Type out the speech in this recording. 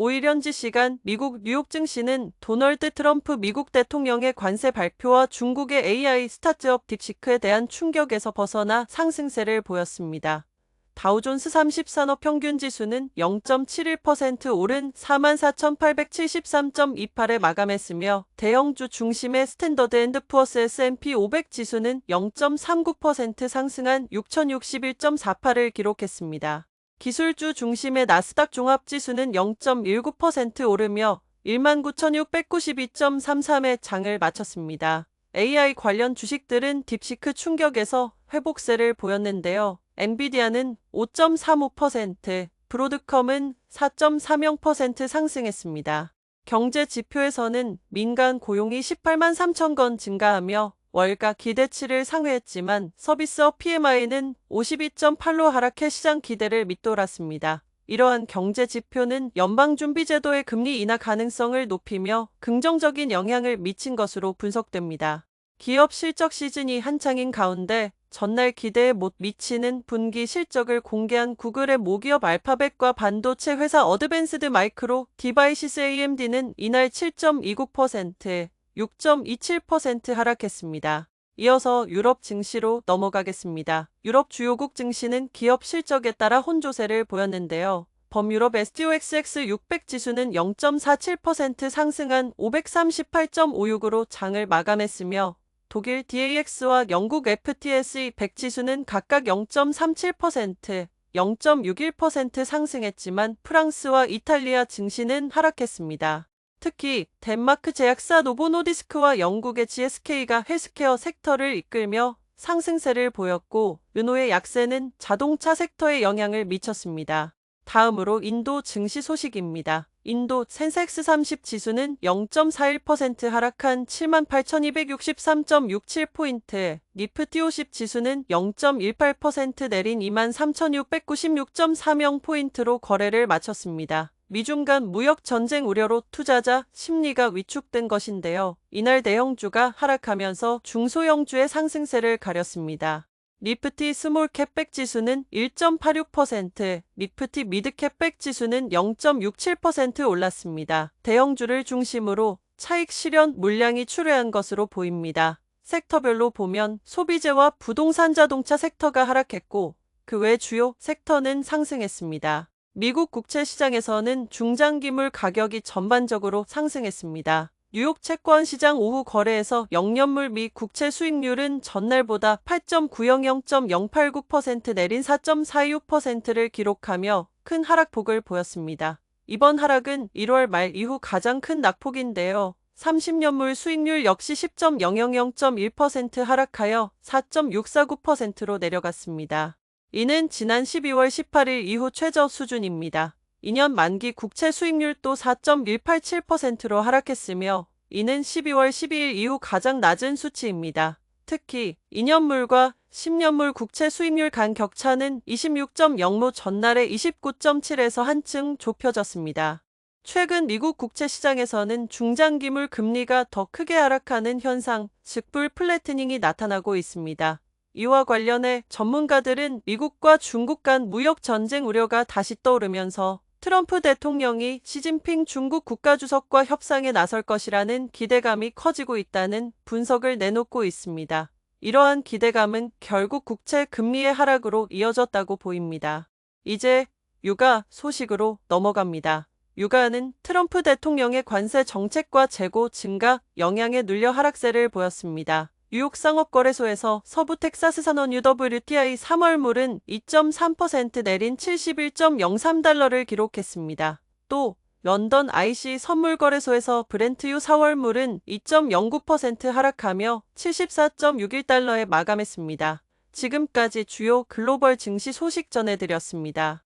5일 현지 시간 미국 뉴욕 증시는 도널드 트럼프 미국 대통령의 관세 발표와 중국의 AI 스타트업 딥시크에 대한 충격에서 벗어나 상승세를 보였습니다. 다우존스 30 산업 평균 지수는 0.71% 오른 44,873.28에 마감했으며 대형주 중심의 스탠더드 앤드 푸어스 S&P 500 지수는 0.39% 상승한 6,061.48을 기록했습니다. 기술주 중심의 나스닥 종합지수는 0.19% 오르며 19,692.33의 장을 마쳤습니다. AI 관련 주식들은 딥시크 충격에서 회복세를 보였는데요. 엔비디아는 5.35%, 브로드컴은 4.30% 상승했습니다. 경제 지표에서는 민간 고용이 18만 3천 건 증가하며 월가 기대치를 상회했지만 서비스업 PMI는 52.8로 하락해 시장 기대를 밑돌았습니다. 이러한 경제 지표는 연방준비제도의 금리 인하 가능성을 높이며 긍정적인 영향을 미친 것으로 분석됩니다. 기업 실적 시즌이 한창인 가운데 전날 기대에 못 미치는 분기 실적을 공개한 구글의 모기업 알파벳과 반도체 회사 어드밴스드 마이크로 디바이시스 AMD는 이날 7.29%, 6.27% 하락했습니다. 이어서 유럽 증시로 넘어가겠습니다. 유럽 주요국 증시는 기업 실적에 따라 혼조세를 보였는데요. 범유럽 STOXX 600 지수는 0.47% 상승한 538.56으로 장을 마감했으며 독일 DAX와 영국 FTSE 100 지수는 각각 0.37%, 0.61% 상승했지만 프랑스와 이탈리아 증시는 하락했습니다. 특히 덴마크 제약사 노보노디스크와 영국의 GSK가 헬스케어 섹터를 이끌며 상승세를 보였고 르노의 약세는 자동차 섹터에 영향을 미쳤습니다. 다음으로 인도 증시 소식입니다. 인도 센섹스 30 지수는 0.41% 하락한 78,263.67포인트, 니프티 50 지수는 0.18% 내린 23,696.30포인트로 거래를 마쳤습니다. 미중 간 무역 전쟁 우려로 투자자 심리가 위축된 것인데요. 이날 대형주가 하락하면서 중소형주의 상승세를 가렸습니다. 리프티 스몰캡 백 지수는 1.86%, 리프티 미드캡 백 지수는 0.67% 올랐습니다. 대형주를 중심으로 차익 실현 물량이 출회한 것으로 보입니다. 섹터별로 보면 소비재와 부동산 자동차 섹터가 하락했고 그 외 주요 섹터는 상승했습니다. 미국 국채 시장에서는 중장기물 가격이 전반적으로 상승했습니다. 뉴욕 채권 시장 오후 거래에서 영년물 미 국채 수익률은 전날보다 8.90 0.089% 내린 4.46%를 기록하며 큰 하락폭을 보였습니다. 이번 하락은 1월 말 이후 가장 큰 낙폭인데요. 30년물 수익률 역시 10.000.1% 하락하여 4.649%로 내려갔습니다. 이는 지난 12월 18일 이후 최저 수준입니다. 2년 만기 국채 수익률도 4.187%로 하락했으며 이는 12월 12일 이후 가장 낮은 수치입니다. 특히 2년물과 10년물 국채 수익률 간 격차는 26.05 전날의 29.7에서 한층 좁혀졌습니다. 최근 미국 국채 시장에서는 중장기물 금리가 더 크게 하락하는 현상, 즉 불 플래트닝이 나타나고 있습니다. 이와 관련해 전문가들은 미국과 중국 간 무역 전쟁 우려가 다시 떠오르면서 트럼프 대통령이 시진핑 중국 국가주석과 협상에 나설 것이라는 기대감이 커지고 있다는 분석을 내놓고 있습니다. 이러한 기대감은 결국 국채 금리의 하락으로 이어졌다고 보입니다. 이제 유가 소식으로 넘어갑니다. 유가는 트럼프 대통령의 관세 정책과 재고 증가 영향에 눌려 하락세를 보였습니다. 뉴욕 상업거래소에서 서부 텍사스 산원 UWTI 3월물은 2.3% 내린 71.03달러를 기록했습니다. 또 런던 IC 선물거래소에서 브렌트유 4월물은 2.09% 하락하며 74.61달러에 마감했습니다. 지금까지 주요 글로벌 증시 소식 전해드렸습니다.